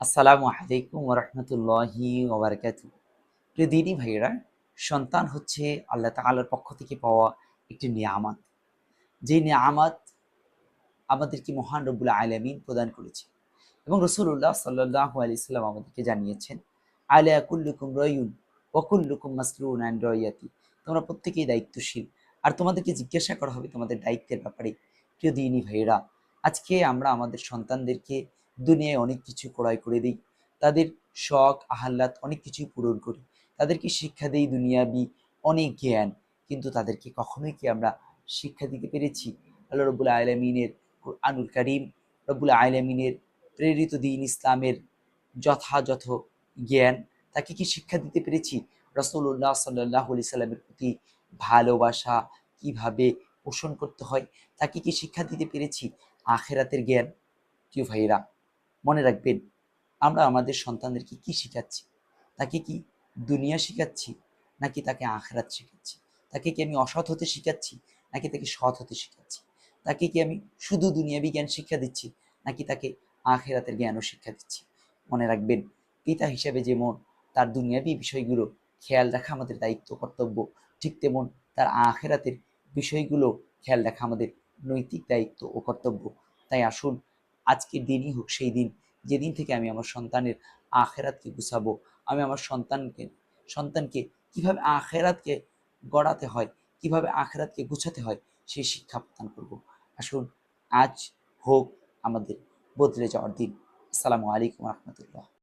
আসসালামু আলাইকুম রহমতুল্লাহি ওবরাকাত প্রিয় দিনী ভাইয়েরা, সন্তান হচ্ছে আল্লাহ তাআলার পক্ষ থেকে পাওয়া একটি নিয়ামত। যে নিয়ামত আমাদেরকে মহান রব্বুল আলমিন প্রদান করেছে এবং রসুল্লাহ সাল্লাহ আলি সাল্লাম আমাদেরকে জানিয়েছেন আলিয়া কুল্লুকুম রয়ুন ওকুল্লুকুম মাসলুন অ্যান্ড রয়াতি তোমরা প্রত্যেকেই দায়িত্বশীল। আর তোমাদেরকে জিজ্ঞাসা করা হবে তোমাদের দায়িত্বের ব্যাপারে। প্রিয় দিনী ভাইয়েরা, আজকে আমরা আমাদের সন্তানদেরকে দুনিয়ায় অনেক কিছু ক্রয় করে দিই। তাদের শখ, আহ্লাদ অনেক কিছুই পূরণ করি। তাদেরকে শিক্ষা দিই দুনিয়াবি অনেক জ্ঞান, কিন্তু তাদেরকে কখনোই কি আমরা শিক্ষা দিতে পেরেছি? আল্লাহ রবুল্লা আলমিনের আনুল করিম রবুল্লা আলমিনের প্রেরিত দিন ইসলামের যথাযথ জ্ঞান, তাকে কি শিক্ষা দিতে পেরেছি? রসুল্লাহ সাল্লাহ আলি সাল্লামের প্রতি ভালোবাসা কীভাবে পোষণ করতে হয়, তাকে কি শিক্ষা দিতে পেরেছি? আখেরাতের জ্ঞান। প্রিয় ভাইরা মনে রাখবেন, আমরা আমাদের সন্তানদেরকে কি শেখাচ্ছি? তাকে কি দুনিয়া শেখাচ্ছি, নাকি তাকে আখরাত শেখাচ্ছি? তাকে কি আমি অসৎ হতে শেখাচ্ছি, নাকি তাকে সৎ হতে শেখাচ্ছি? তাকে কি আমি শুধু দুনিয়াবি জ্ঞান শিক্ষা দিচ্ছি, নাকি তাকে আখেরাতের জ্ঞানও শিক্ষা দিচ্ছি? মনে রাখবেন, পিতা হিসাবে যেমন তার দুনিয়াবি বিষয়গুলো খেয়াল রাখা আমাদের দায়িত্ব, কর্তব্য, ঠিক তেমন তার আখেরাতের বিষয়গুলো খেয়াল রাখা আমাদের নৈতিক দায়িত্ব ও কর্তব্য। তাই আসুন আজকের দিনই হোক, সেই দিন, যেদিন থেকে আমি আমার সন্তানের আখেরাতকে গুছাবো, আমি আমার সন্তানকে সন্তানকে কীভাবে আখেরাতকে গড়াতে হয়, কীভাবে আখেরাতকে গুছাতে হয় সেই শিক্ষা প্রদান করব। আসুন, আজ হোক আমাদের বদলে যাওয়ার দিন। আসসালামু আলাইকুম রহমতুল্লাহ।